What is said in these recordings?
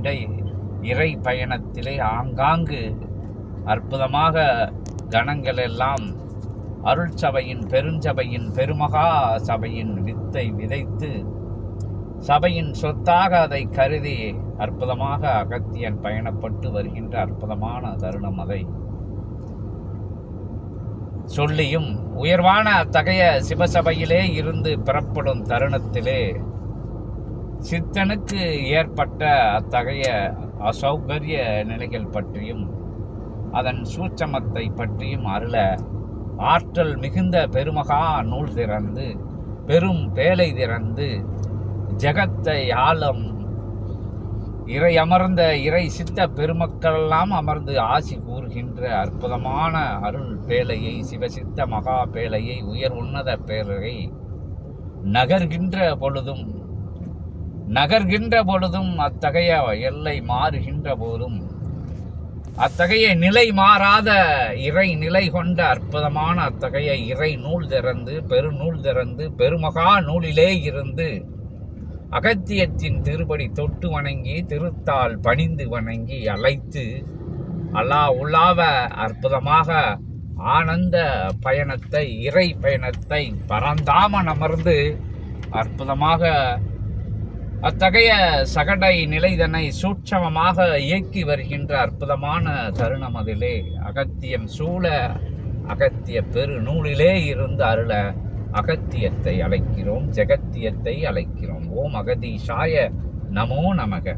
இடை இறை பயணத்திலே ஆங்காங்கு அற்புதமாக கணங்கள் எல்லாம் அருட்சபையின் பெருஞ்சபையின் பெருமகா சபையின் வித்தை விதைத்து சபையின் சொத்தாக அதை கருதி அற்புதமாக அகத்தியன் பயணப்பட்டு வருகின்ற அற்புதமான தருணம் அதை. சொல்லியும் உயர்வான அத்தகைய சிவசபையிலே இருந்து பெறப்படும் தருணத்திலே சித்தனுக்கு ஏற்பட்ட அத்தகைய அசௌகரிய நிலைகள் பற்றியும் அதன் சூட்சமத்தை பற்றியும் அருள ஆற்றல் மிகுந்த பெருமகா நூல் திறந்து பெரும் பேலை திறந்து ஜெகத்தை ஆழம் இறை அமர்ந்த இறை சித்த பெருமக்களெல்லாம் அமர்ந்து ஆசி கூறுகின்ற அற்புதமான அருள் பேலையை சிவசித்த மகா பேலையை உயர் உன்னத பேரரை நகர்கின்ற பொழுதும் நகர்கின்ற பொழுதும் அத்தகைய எல்லை மாறுகின்ற போதும். அத்தகைய நிலை மாறாத இறை நிலை கொண்ட அற்புதமான அத்தகைய இறை நூல் திறந்து பெருநூல் திறந்து பெருமகா நூலிலே இருந்து அகத்தியத்தின் திருப்படி தொட்டு வணங்கி திருத்தால் பணிந்து வணங்கி அழைத்து அல்லா உள்ளாவ அற்புதமாக ஆனந்த பயணத்தை இறை பயணத்தை பரந்தாமன் அமர்ந்து அற்புதமாக அத்தகைய சகடை நிலைதனை சூட்சமமாக இயக்கி வருகின்ற அற்புதமான தருணம் அதிலே. அகத்தியம் சூழ அகத்திய பெரு நூலிலே இருந்து அருள அகத்தியத்தை அழைக்கிறோம் ஜெகத்தியத்தை அழைக்கிறோம். ஓம் அகதீஷாய நமோ நமக.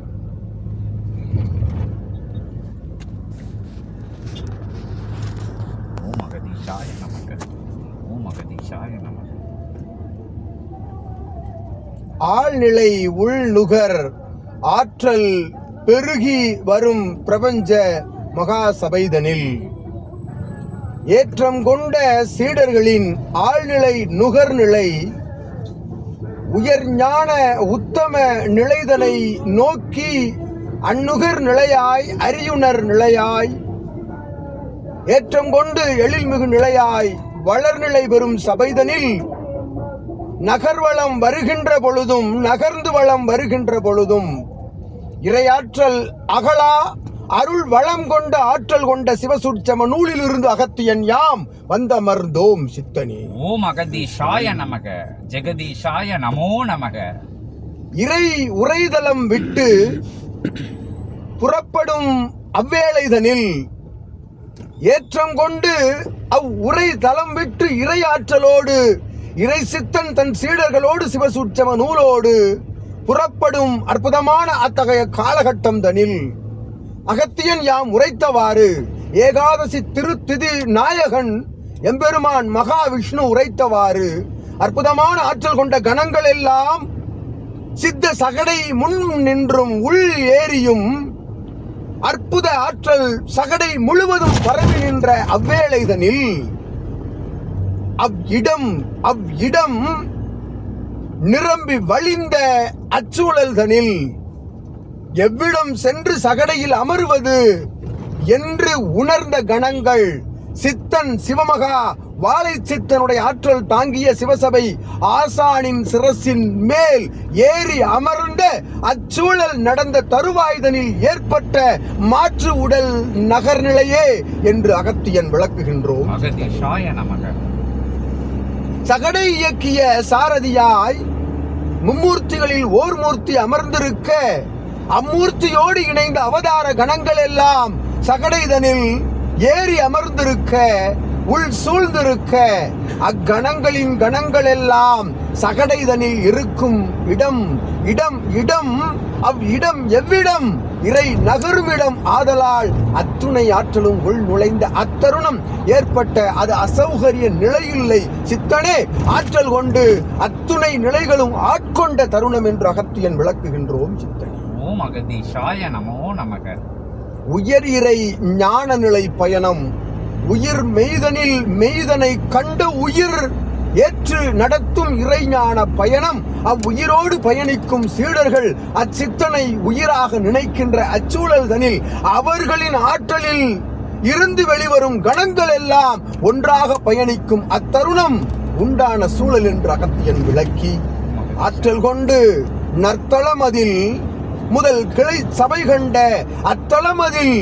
ஓம் அகதீஷாய நமக. ஓம் அகதீஷாய நமக. ஆழ்நிலை உள்நுகர் ஆற்றல் பெருகி வரும் பிரபஞ்ச மகா சபைதனில் ஏற்றம் கொண்ட சீடர்களின் ஆழ்நிலை நுகர்நிலை உயர் ஞான உத்தம நிலைதனை நோக்கி அந்நுகர் நிலையாய் அரியுணர் நிலையாய் ஏற்றம் கொண்டு எழில்மிகு நிலையாய் வளர்நிலை பெறும் சபைதனில் நகர்வளம் வருகின்ற பொழுதும் நகர்ந்து வளம் வருகின்ற பொழுதும் இரையாற்றல் அகலா அருள் வளம் கொண்ட ஆற்றல் கொண்ட சிவசூட்சம நூலிலிருந்து அகத்தியன் யாம் வந்தமர்ந்தோம் சித்தனே. ஓம் அகதீஷாய நமக ஜெகதீஷாய நமோ நமக. இறை உரைதலம் விட்டு புறப்படும் அவ்வேளைதனில் ஏற்றம் கொண்டு அவ் உரை தலம் விட்டு இறை ஆற்றலோடு இறை சித்தன் தன் சீடர்களோடு சிவசூட்சம நூலோடு புறப்படும் அற்புதமான அத்தகைய காலகட்டம் தனில். அகத்தியன் யாம் உரைத்தவாறு ஏகாதசி திருத்திதி நாயகன் எம்பெருமான் மகாவிஷ்ணு உரைத்தவாறு அற்புதமான ஆற்றல் கொண்ட கணங்கள் எல்லாம் சித்த சகடை முன் நின்றும் உள் ஏறியும் அற்புத ஆற்றல் சகடை முழுவதும் பரவி நின்ற அவ்வேளைதனில் அவ்விடம் அவ்விடம் நிரம்பி வழிந்த அச்சூழல்தனில் எவ்விடம் சென்று சகடையில் அமருவது என்று உணர்ந்த கணங்கள் சித்தன் சிவமகா வாழை சித்தனுடைய ஆற்றல் தாங்கிய சிவசபை ஆசானின் சிரசின் மேல் ஏறி அமர்ந்த அச்சூழல் நடந்த தருவாயுதனில் ஏற்பட்ட மாற்று உடல் நகர்நிலையே என்று அகத்தியன் விளக்குகின்றோம். சகடை இயக்கிய சாரதியாய் மும்மூர்த்திகளில் ஓர் மூர்த்தி அமர்ந்திருக்க அம்மூர்த்தியோடு இணைந்த அவதார கணங்கள் எல்லாம் சகடைதனில் ஏறி அமர்ந்திருக்க உள் சூழ்ந்திருக்க அக்கணங்களின் கணங்கள் எல்லாம் சகடைதனில் இருக்கும் இடம் இடம் இடம் அவ் இடம் எவ்விடம்? இறை நகருமிடம் ஆதலால் அத்துணை ஆற்றலும் உள் நுழைந்த அத்தருணம் ஏற்பட்ட அது அசௌகரிய நிலையில்லை. சித்தனே ஆற்றல் கொண்டு அத்துணை நிலைகளும் ஆட்கொண்ட தருணம் என்று அகத்தியன் விளக்குகின்றோம் சித்தனே. ஓம் அகதீஷாய நமோ நமக. உயர் இறை ஞான நிலை பயணம். உயிர் மெய்தனில் மெய்தனை கண்டு உயிர் ஏற்று நடத்தும் இறைஞான பயணம் அவ்வுயிரோடு பயணிக்கும் சீடர்கள் அச்சித்தனை உயிராக நினைக்கின்ற அச்சூழல்தனில் அவர்களின் ஆற்றலில் இருந்து வெளிவரும் கணங்கள் எல்லாம் ஒன்றாக பயணிக்கும் அத்தருணம் உண்டான சூழல் என்று அகத்தியன் விளக்கி ஆற்றல் கொண்டு நற்தளம் அதில் முதல் கிளை சபை கண்ட அத்தளமதில்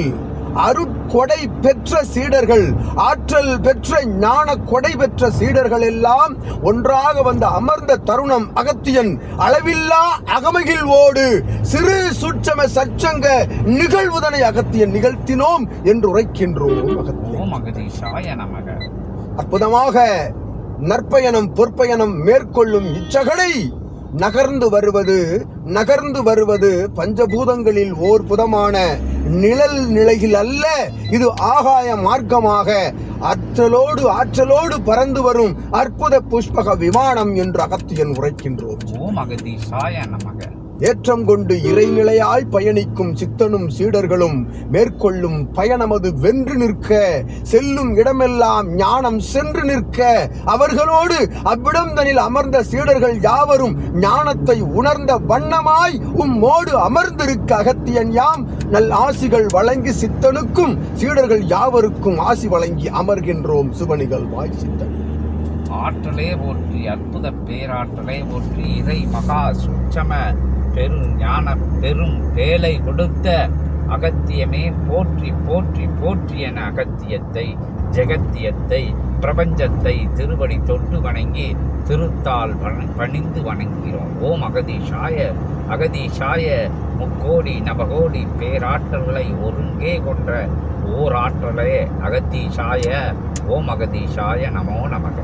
அருட்கொடை பெற்ற சீடர்கள் ஆற்றல் பெற்ற ஞான கொடை பெற்ற சீடர்கள் எல்லாம் ஒன்றாக வந்து அமர்ந்த தருணம் அகத்தியன் அளவில்லா அகமகிழ்வோடு சிறு சுற்றம சச்சங்க நிகழ்வுதனை அகத்தியன் நிகழ்த்தினோம் என்று உரைக்கின்றோம் அகத்தியன். அற்புதமாக நற்பயணம் பொற்பயணம் மேற்கொள்ளும் இச்சகடை நகர்ந்து வருவது நகர்ந்து வருவது பஞ்சபூதங்களில் ஓர் புதமான நிழல் நிலையில் அல்ல இது ஆகாய மார்க்கமாக. ஆற்றலோடு ஆற்றலோடு பறந்து வரும் அற்புத புஷ்பக விமானம் என்று அகத்தியன் உரைக்கின்றோம். ஓம் அகதீஷாய நமக. ஏற்றம் கொண்டு இறைநிலையாய் பயணிக்கும் சித்தனும் சீடர்களும் மேற்கொள்ளும் பயணமது வென்று நிற்க செல்லும் இடமெல்லாம் ஞானம் சென்று நிற்க அவர்களோடு அவ்விடம் தனில் அமர்ந்த சீடர்கள் யாவரும் ஞானத்தை உணர்ந்த வண்ணமாய் உம்மோடு அமர்ந்திருக்க அகத்தியன் யாம். நல் ஆசிகள் வழங்கி சித்தனுக்கும் சீடர்கள் யாவருக்கும் ஆசி வழங்கி அமர்கின்றோம் சுபனிகள் வாய் சித்தன். ஆற்றலே போற்றி அற்புத பேராற்றலே போற்றி இறை மகா சுட்சம பெரு ஞான பெரும் வேலை கொடுத்த அகத்தியமே போற்றி போற்றி போற்றி என அகத்தியத்தை ஜெகத்தியத்தை பிரபஞ்சத்தை திருவடி தொட்டு வணங்கி திருத்தால் பணிந்து வணங்குகிறோம். ஓம் அகதீஷாய அகதீஷாய முக்கோடி நபகோடி பேராற்றல்களை ஒருங்கே கொன்ற ஓர் ஆற்றலே அகதீஷாய ஓம் அகதீஷாய நமோ நமக.